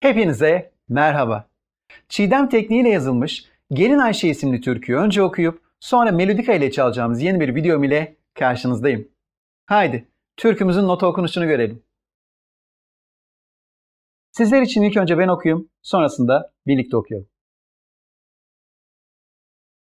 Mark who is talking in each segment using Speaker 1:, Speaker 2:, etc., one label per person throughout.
Speaker 1: Hepinize merhaba. Çiğdem tekniğiyle yazılmış Gelin Ayşe isimli türküyü önce okuyup sonra melodika ile çalacağımız yeni bir videom ile karşınızdayım. Haydi türkümüzün nota okunuşunu görelim. Sizler için ilk önce ben okuyayım, sonrasında birlikte okuyalım.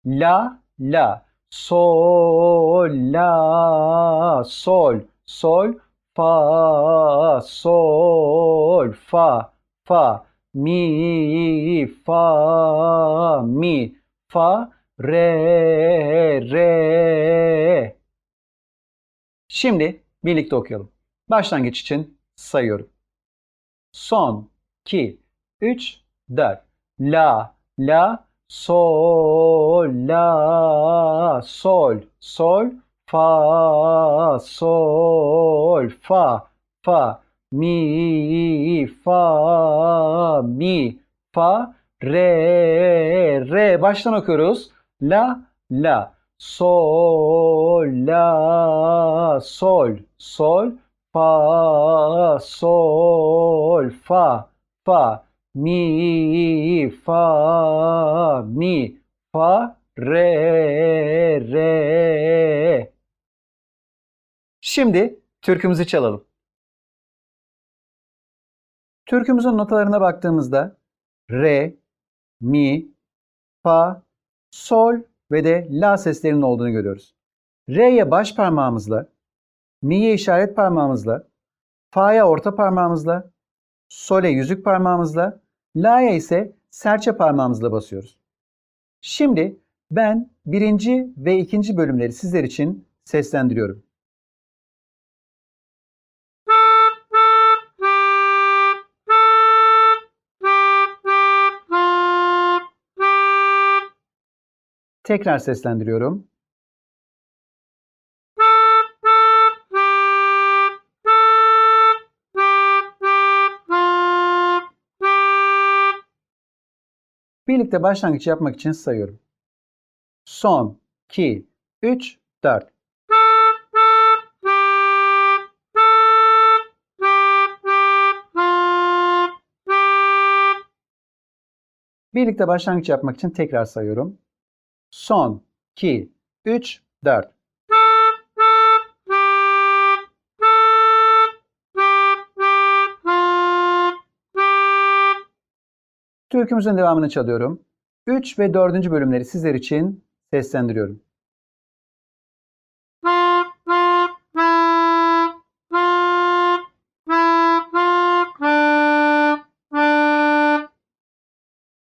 Speaker 1: La, la, sol, la, sol, sol, fa, sol, fa, fa, mi, fa, mi, fa, re, re. Şimdi birlikte okuyalım. Başlangıç için sayıyorum. Son, 2, 3, 4. La, la, sol, la, sol, sol, fa, sol, fa, fa, mi, fa, mi, fa, re, re. Baştan okuyoruz. La, la, sol, la, sol, sol, fa, sol, fa, fa, mi, fa, mi, fa, re, re. Şimdi türkümüzü çalalım. Türkümüzün notalarına baktığımızda re, mi, fa, sol ve de la seslerinin olduğunu görüyoruz. Re'ye baş parmağımızla, mi'ye işaret parmağımızla, fa'ya orta parmağımızla, sol'e yüzük parmağımızla, la'ya ise serçe parmağımızla basıyoruz. Şimdi ben birinci ve ikinci bölümleri sizler için seslendiriyorum. Tekrar seslendiriyorum. Birlikte başlangıç yapmak için sayıyorum. Son, 2, 3, 4. Birlikte başlangıç yapmak için tekrar sayıyorum. Son, 2, 3, 4. Türkümüzün devamını çalıyorum. 3 ve 4. bölümleri sizler için seslendiriyorum.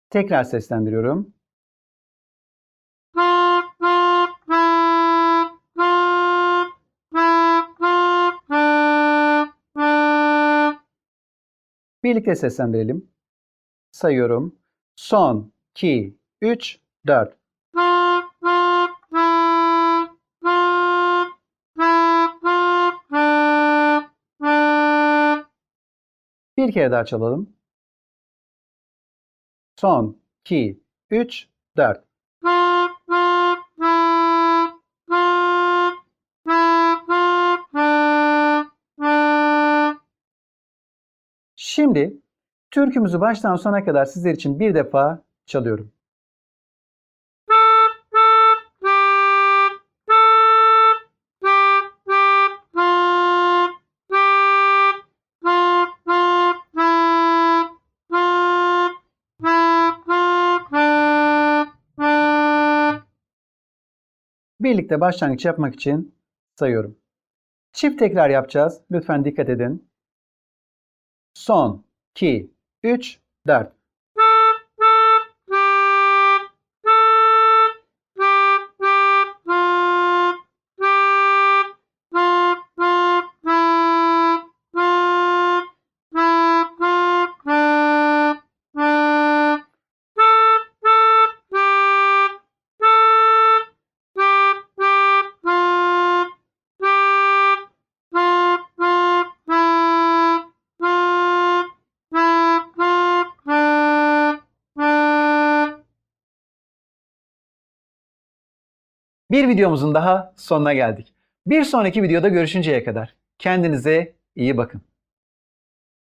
Speaker 1: Tekrar seslendiriyorum. Birlikte seslendirelim. Sayıyorum. Son, 2, 3, 4. Bir kere daha çalalım. Son, 2, 3, 4. Şimdi türkümüzü baştan sona kadar sizler için bir defa çalıyorum. Birlikte başlangıç yapmak için sayıyorum. Çift tekrar yapacağız. Lütfen dikkat edin. Son, 2, 3, 4. Bir videomuzun daha sonuna geldik. Bir sonraki videoda görüşünceye kadar kendinize iyi bakın.